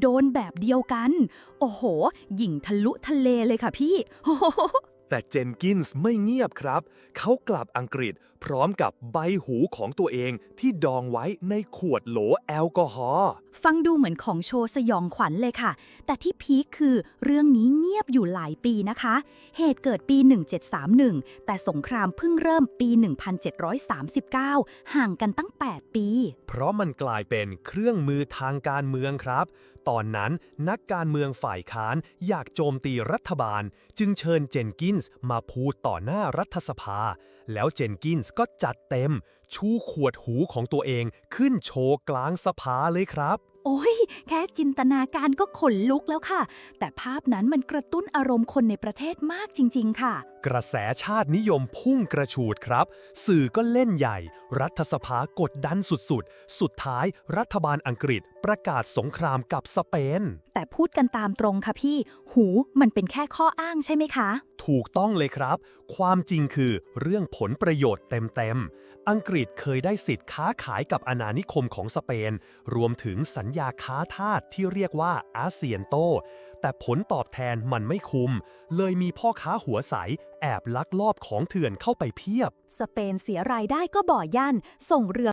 โดนแบบเดียวกัน โอ้โห หญิงทะลุทะเลเลยค่ะพี่ แต่เจนกินส์ไม่เงียบครับ เขากลับอังกฤษพร้อมกับใบหูของตัวเองที่ดองไว้ในขวดโหลแอลกอฮอล์ ฟังดูเหมือนของโชว์สยองขวัญเลยค่ะ แต่ที่พีคคือเรื่องนี้เงียบอยู่หลายปีนะคะ เหตุเกิดปี 1731 แต่สงครามเพิ่งเริ่มปี 1739 ห่างกันตั้ง 8 ปี เพราะมันกลายเป็นเครื่องมือทางการเมืองครับตอนนั้นนักการเมืองฝ่ายค้านอยากโจมตีรัฐบาล จึงเชิญเจนกินส์มาพูดต่อหน้ารัฐสภา แล้วเจนกินส์ก็จัดเต็ม ชูขวดหูของตัวเองขึ้นโชว์กลางสภาเลยครับ โอ้ย แค่จินตนาการก็ขนลุกแล้วค่ะ แต่ภาพนั้นมันกระตุ้นอารมณ์คนในประเทศมากจริง ๆ ค่ะ กระแสชาตินิยมพุ่งกระฉูดครับ สื่อก็เล่นใหญ่ รัฐสภากดดันสุดๆ สุดท้ายรัฐบาลอังกฤษประกาศสงครามกับสเปน แต่พูดกันตามตรงค่ะพี่ หูมันเป็นแค่ข้ออ้างใช่ไหมคะ ถูกต้องเลยครับ ความจริงคือเรื่องผลประโยชน์เต็มๆ อังกฤษเคยได้สิทธิ์ค้าขายกับอาณานิคมของสเปน รวมถึงสัญญาค้าทาสที่เรียกว่าอาเซียนโต แต่ผลตอบแทนมันไม่คุ้ม เลยมีพ่อค้าหัวใส แอบลักลอบของเถื่อนเข้าไปเพียบ สเปนเสียรายได้ก็บ่อยั่นส่งเรือ